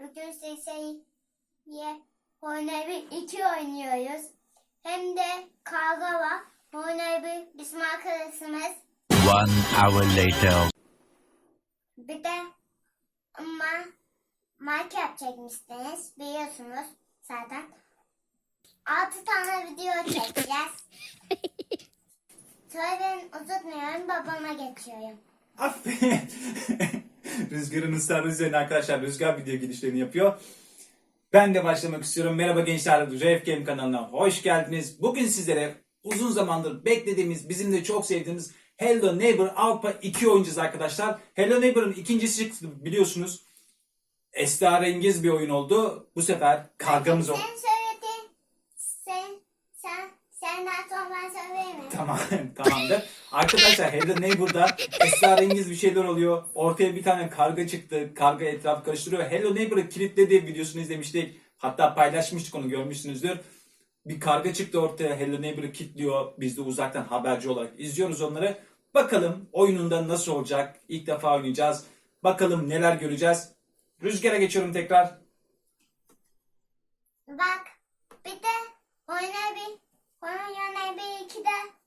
Bugün size Hornebi 2 oynuyoruz. Hem de kavga var. Hornebi bizim arkadaşımız. One hour later. Bir de ama Minecraft çekmiştiniz. Biliyorsunuz zaten. 6 tane video çekeceğiz. Sonra ben uzatmıyorum babama geçiyorum. Aferin. Rüzgar'ın ısrarı üzerine arkadaşlar Rüzgar video girişlerini yapıyor. Ben de başlamak istiyorum. Merhaba gençler, Rev Game kanalına hoş geldiniz. Bugün sizlere uzun zamandır beklediğimiz, bizim de çok sevdiğimiz Hello Neighbor Alpha 2 oynayacağız arkadaşlar. Hello Neighbor'ın ikincisi çıktı biliyorsunuz. Esrarengiz bir oyun oldu. Bu sefer kargamız oldu. Sen söyledin. Sen, sen, senden sonra ben söyleyeyim mi? Tamam, tamamdır. Arkadaşlar Hello Neighbor'da esrarengiz bir şeyler oluyor. Ortaya bir tane karga çıktı. Karga etrafı karıştırıyor. Hello Neighbor'ı kilitledi videosunu izlemiştik. Hatta paylaşmıştık onu görmüşsünüzdür. Bir karga çıktı ortaya. Hello Neighbor'ı kilitliyor. Biz de uzaktan haberci olarak izliyoruz onları. Bakalım oyununda nasıl olacak? İlk defa oynayacağız. Bakalım neler göreceğiz. Rüzgara geçiyorum tekrar. Bak bir de oyna bir oyna bir iki de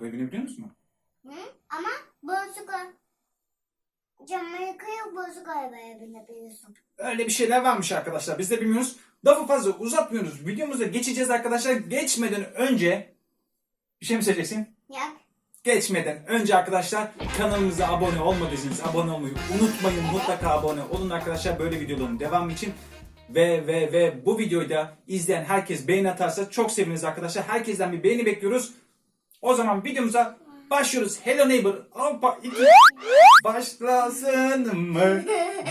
Arabaya binebiliyor musun? Hı? Ama bozuk camı kırık bozuk arabaya binebiliyorsun. Öyle bir şeyler varmış arkadaşlar. Biz de bilmiyoruz. Lafı fazla uzatmıyoruz. Videomuza geçeceğiz arkadaşlar. Geçmeden önce bir şey mi söyleyeceksin? Yap. Geçmeden önce arkadaşlar kanalımıza abone olmadıysanız abone olmayı unutmayın. Mutlaka abone olun arkadaşlar böyle videoların devamı için. Ve ve ve bu videoyu da izleyen herkes beğeni atarsa çok seviniriz arkadaşlar. Herkesten bir beğeni bekliyoruz. O zaman videomuza başlıyoruz. Hello Neighbor Alpha 2 başlasın mı?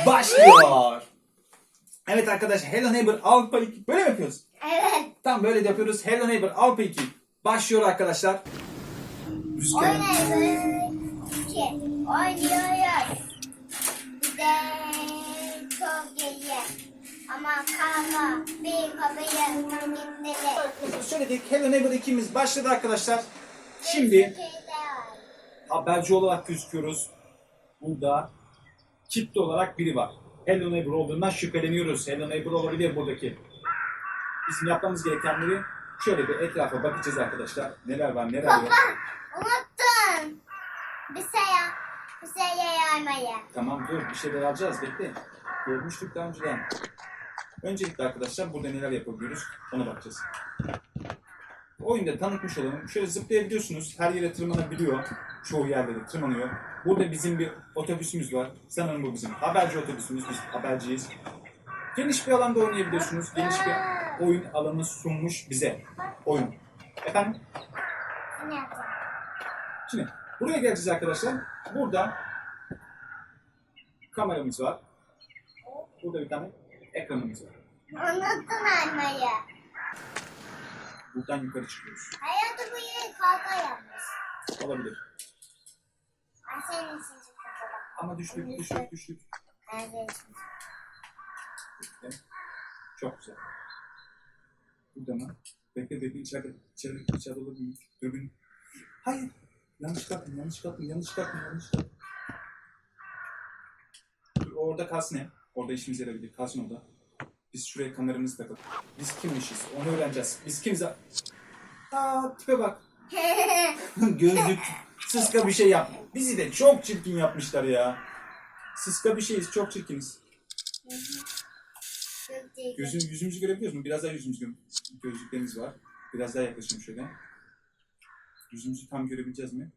Başlıyor. Evet arkadaşlar Hello Neighbor Alpha 2 böyle mi yapıyoruz? Evet. Tam böyle de yapıyoruz. Hello Neighbor Alpha 2 başlıyor arkadaşlar. Rüzgarın Oyna bir iki. Oynuyoruz. Bir de çok iyi. Ama kavga bir kapıyı gitmeli. söyledik. Hello Neighbor 2'miz başladı arkadaşlar. Şimdi haberci olarak gözüküyoruz. Burada kitle olarak biri var. Hello Neighbor olduğundan şüpheleniyoruz. Hello Neighbor olabilir buradaki. Bizim yapmamız gerekenleri şöyle bir etrafa bakacağız arkadaşlar. Neler var neler yok. Unuttun. Bir şey bir şey yaymayı. Tamam dur bir şeyler alacağız bekle. Görmüştük daha önceden. Öncelikle arkadaşlar burada neler yapabiliyoruz ona bakacağız. Oyunda tanıtmış olalım. Şöyle zıplayabiliyorsunuz. Her yere tırmanabiliyor. Çoğu yerlere tırmanıyor. Burada bizim bir otobüsümüz var. Sanırım bu bizim haberci otobüsümüz. Biz haberciyiz. Geniş bir alanda oynayabiliyorsunuz. Geniş bir oyun alanı sunmuş bize. Oyun. Efendim? Şimdi buraya geleceğiz arkadaşlar. Burada kameramız var. Burada bir tane ekranımız var. Unuttun almayı. Buradan yukarı çıkıyoruz. Hayatı bu yere kavga yapmış. Olabilir. Ben senin için çıktım. Ama düştük, düştük, düştük. Ben senin için. Bekle. Çok güzel. Burada mı? Bekle bekle içeride. İçeride, içeride olabilir? Dürbün. Hayır. Yanlış kalktım, yanlış kalktım, yanlış kalktım, yanlış kalktım. Orada kalsın hep. Orada işimize yarayabilir. Kalsın orada. Biz şuraya kameramızı takalım. Biz kimmişiz? Onu öğreneceğiz. Biz kimiz? Aa tipe bak. Gözlük. Sıska bir şey yap. Bizi de çok çirkin yapmışlar ya. Sıska bir şeyiz. Çok çirkiniz. Gözüm, yüzümüzü görebiliyoruz mu? Biraz daha yüzümüzü gö gözlüklerimiz var. Biraz daha yaklaşayım şöyle. Yüzümüzü tam görebileceğiz mi?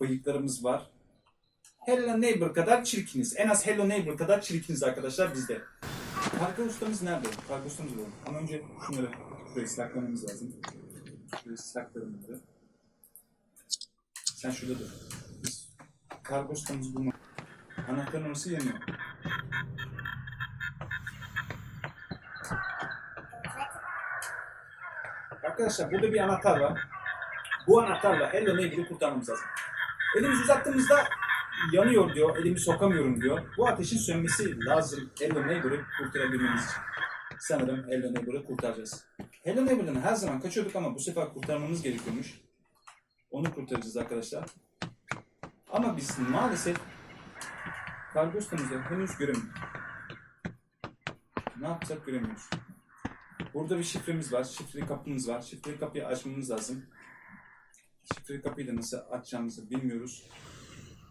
Bıyıklarımız var. Hello Neighbor kadar çirkiniz. En az Hello Neighbor kadar çirkiniz arkadaşlar bizde. Karga ustamız nerede? Karga ustamız var. Ama önce şunları şuraya silahlamamız lazım. Şuraya silahlarım. Sen şurada dur. Biz karga ustamızı bulmak. Anahtarın orası yanıyor. Arkadaşlar burada bir anahtar var. Bu anahtarla Hello Neighbor'ı kurtarmamız lazım. Elimizi uzattığımızda yanıyor diyor, elimi sokamıyorum diyor. Bu ateşin sönmesi lazım Hello Neighbor'ı kurtarabilmemiz için. Sanırım Hello Neighbor'ı kurtaracağız. Hello Neighbor'dan her zaman kaçıyorduk ama bu sefer kurtarmamız gerekiyormuş. Onu kurtaracağız arkadaşlar. Ama biz maalesef kargo ustamızı henüz göremiyoruz. Ne yapacak göremiyoruz. Burada bir şifremiz var. Şifreli kapımız var. Şifreli kapıyı açmamız lazım. Şifreli kapıyı da nasıl açacağımızı bilmiyoruz.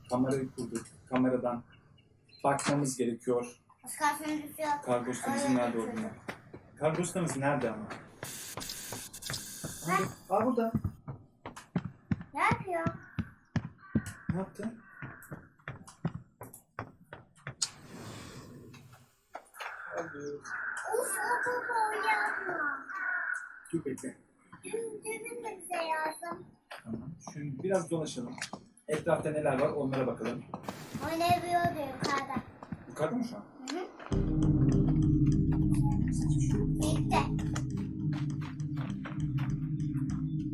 Kamerayı kurduk. Kameradan bakmamız gerekiyor. Başkasının düşüyor. Kargo ustamızın nerede olduğunu. Kargo ustamız nerede ama? Aa, aa burada. Ne yapıyor? Ne yaptı? Aldı. Uf o baba yapma. Dur bekle. Dün dün de bize yazdım. Tamam. Şimdi biraz dolaşalım. Etrafta neler var onlara bakalım. Oynayabiliyordu yukarıda. Yukarıda mı şu an? Hı hı. Bitti.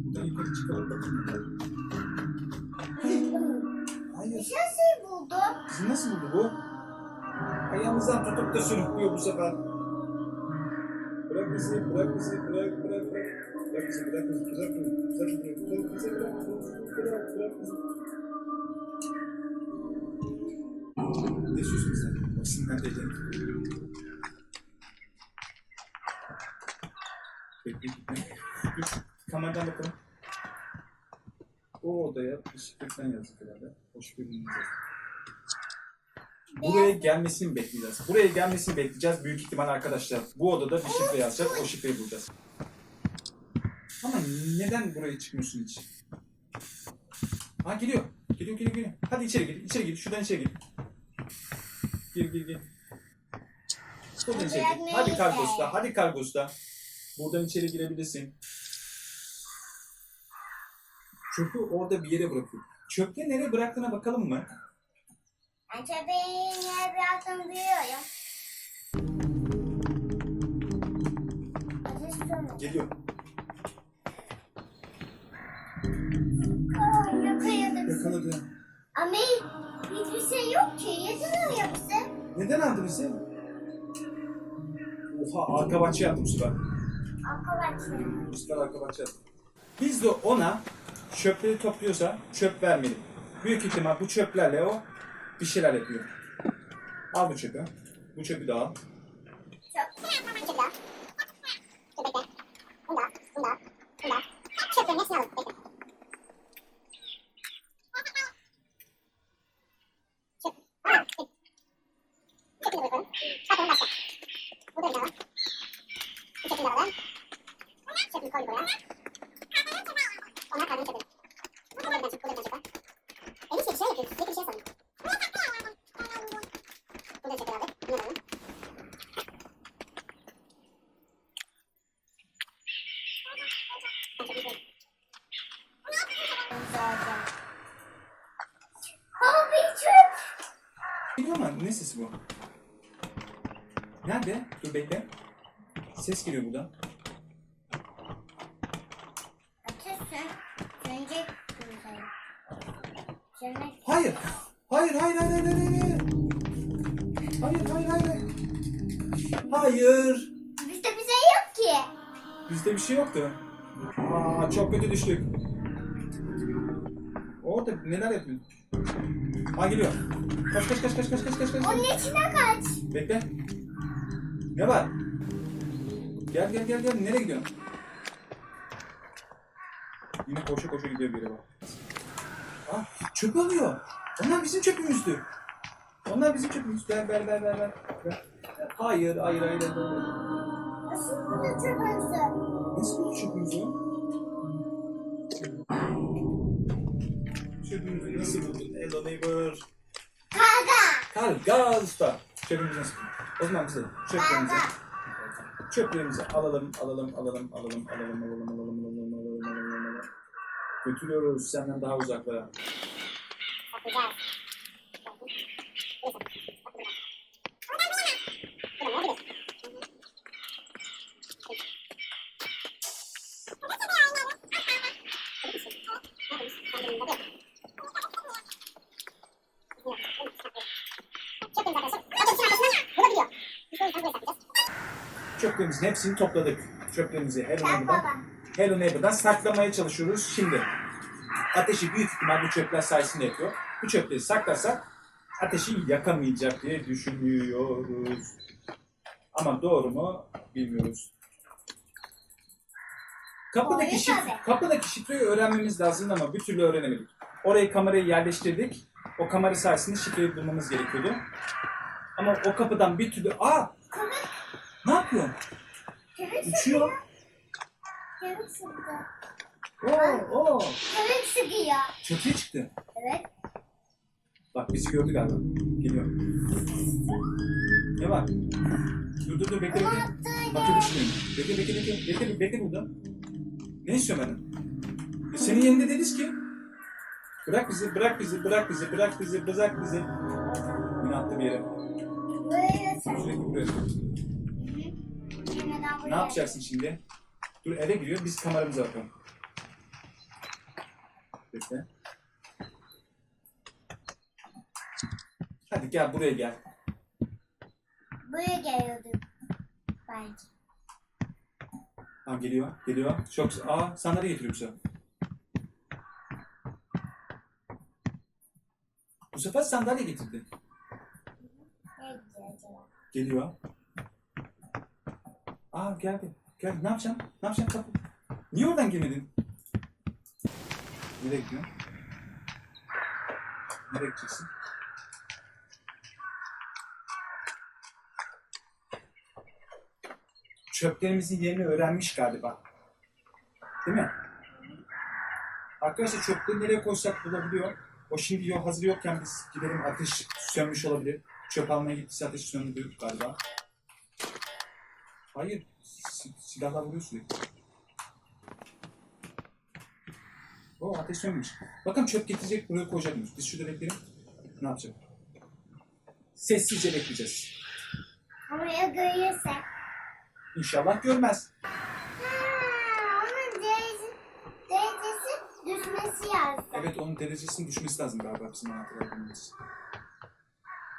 Buradan yukarı çıkalım bakalım. Hayır. Bir şey buldu. Bizi nasıl buldu bu? Ayağımızdan tutup da sürüklüyor bu sefer. Bırak bizi, bırak bizi, bırak, bırak, bırak. Bırak bizi, bırak bizi, bırak bizi, bırak bizi, bırak bizi, bırak bizi, bırak, bırak bizi. Ne istiyorsun bizden? Gitme. Dur, kameradan bakalım. O odaya bisikletten yazdık herhalde. Hoş geldiniz. Buraya gelmesini bekleyeceğiz? Buraya gelmesini bekleyeceğiz büyük ihtimal arkadaşlar. Bu odada bir şifre yazacak, o şifreyi bulacağız. Ama neden buraya çıkmıyorsun hiç? Ha geliyor. Geliyor, geliyor, geliyor. Hadi içeri gir, içeri gir. Şuradan içeri gir. Gir, gir, gir. Buradan içeri gir. Hadi kargosta, hadi kargosta. Buradan içeri girebilirsin. Çöpü orada bir yere bırakıyor. Çöpü nereye bıraktığına bakalım mı? Ben çöpeğin yere bıraktım biliyorum. Geliyor. Aa, Yakaladı bizi. Ama hiçbir şey yok ki. Yedin bize. Neden aldı bizi? Oha arka bahçe yaptım sefer. Arkadaşlar. Sefer arka bahçe yaptım. Biz de ona çöpleri topluyorsa çöp vermeli. Büyük ihtimal bu çöplerle o bir şeyler yapıyor. Al bu çöpü. Bu çöpü de al. Abi ne sesi bu? Nerede? Dur bekle. Ses geliyor buradan. Hayır. Hayır, hayır, hayır, hayır, hayır, hayır. Hayır, hayır, hayır, hayır. Bizde bir şey yok ki. Bizde bir şey yoktu. Aa, çok kötü düştük. Orada neler yapıyor? Ha geliyor. Kaç kaç kaç kaç kaç kaç kaç kaç. Onun içine kaç. Bekle. Ne var? Gel gel gel gel. Nereye gidiyorsun? Yine koşa koşa gidiyor bir yere bak. Ah çöp alıyor. Onlar bizim çöpümüzdü. Onlar bizim çöpümüz. Ver ver ver ver. ver. Hayır hayır hayır. hayır. Nasıl burada çöpümüzü? Nasıl buldu çöpümüzü? Çöpümüzü nasıl buldun? Hello neighbor. Karga. Karga usta. Çöpümüzü nasıl buldun? O zaman bize çöplerimizi, çöplerimizi alalım, alalım, alalım, alalım, alalım, alalım, alalım, alalım, alalım, alalım, alalım. Götürüyoruz senden daha uzaklara. Çöplerimizin hepsini topladık. Çöplerimizi Hello Neighbor'dan. Hello Neighbor'dan saklamaya çalışıyoruz şimdi. ateşi büyük ihtimal bu çöpler sayesinde yapıyor. Bu çöpleri saklarsak ateşi yakamayacak diye düşünüyoruz. Ama doğru mu bilmiyoruz. Kapıdaki, şif kapıdaki şifreyi öğrenmemiz lazım ama bir türlü öğrenemedik. Oraya kamerayı yerleştirdik. O kamera sayesinde şifreyi bulmamız gerekiyordu. Ama o kapıdan bir türlü... Aa! Köpek Uçuyor. Köpek sıkıyor. Oo, oo. Köpek sıkıyor. Çatıya çıktı. Evet. Bak bizi gördü galiba. Geliyor. Ne var? Dur dur dur bekle bekle. Bakıyor düşünüyorum. Bekle bekle bekle. Bekle bekle burada. Ne istiyor benden? E senin yerinde deriz ki. Bırak bizi, bırak bizi, bırak bizi, bırak bizi, bırak bizi. Yine attı bir yere. Böyle sen. Sürekli buraya. Neden buraya? Ne yapacaksın şimdi? Dur eve giriyor, biz kameramıza bakalım. Bekle. Hadi gel buraya gel. Buraya geliyordum. Bence. Ha geliyor, geliyor. Çok Aa sandalye getiriyor bu sefer. Bu sefer sandalye getirdi. Geliyor. Aa geldi. Gel. Ne yapacaksın? Ne yapacaksın kapı? Niye oradan girmedin? Nereye gidiyorsun? Nereye gideceksin? Çöplerimizin yerini öğrenmiş galiba. Değil mi? Arkadaşlar çöpleri nereye koysak bulabiliyor. O şimdi yok, hazır yokken biz gidelim ateş sönmüş olabilir. Çöp almaya gittiyse ateş söndü galiba. Hayır. si- silahla vuruyor sürekli. O ateş sönmüş. Bakın çöp getirecek buraya koyacakmış. Biz şurada bekleyelim. Ne yapacak? Sessizce bekleyeceğiz. Ama ya görürse? İnşallah görmez. Ha, onun derece, derecesi düşmesi lazım. Evet onun derecesinin düşmesi lazım galiba bizim anahtarlar bulmamız.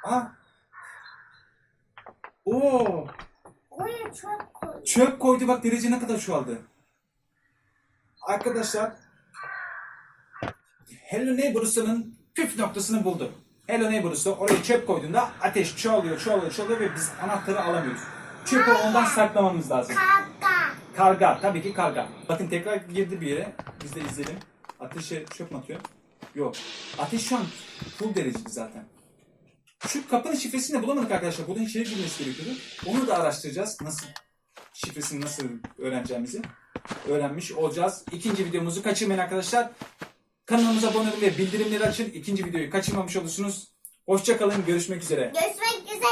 Aa! Oo! Oraya çok koy. Çöp koydu bak derece ne kadar çoğaldı. Arkadaşlar Hello Neighbors'ın püf noktasını buldu. Hello Neighbors'ı oraya çöp koyduğunda ateş çoğalıyor, çoğalıyor, çoğalıyor ve biz anahtarı alamıyoruz. Çöpü ondan saklamamız lazım. Kaka. Karga, tabii ki karga. Bakın tekrar girdi bir yere. Biz de izleyelim. Ateşe çöp atıyor? Yok. Ateş şu an full dereceli zaten. Şu kapının şifresini de bulamadık arkadaşlar. Buradan içeri girmesi gerekiyordu. Onu da araştıracağız. Nasıl şifresini nasıl öğreneceğimizi öğrenmiş olacağız. İkinci videomuzu kaçırmayın arkadaşlar. Kanalımıza abone olun ve bildirimleri açın. İkinci videoyu kaçırmamış olursunuz. Hoşçakalın. Görüşmek üzere. Görüşmek üzere.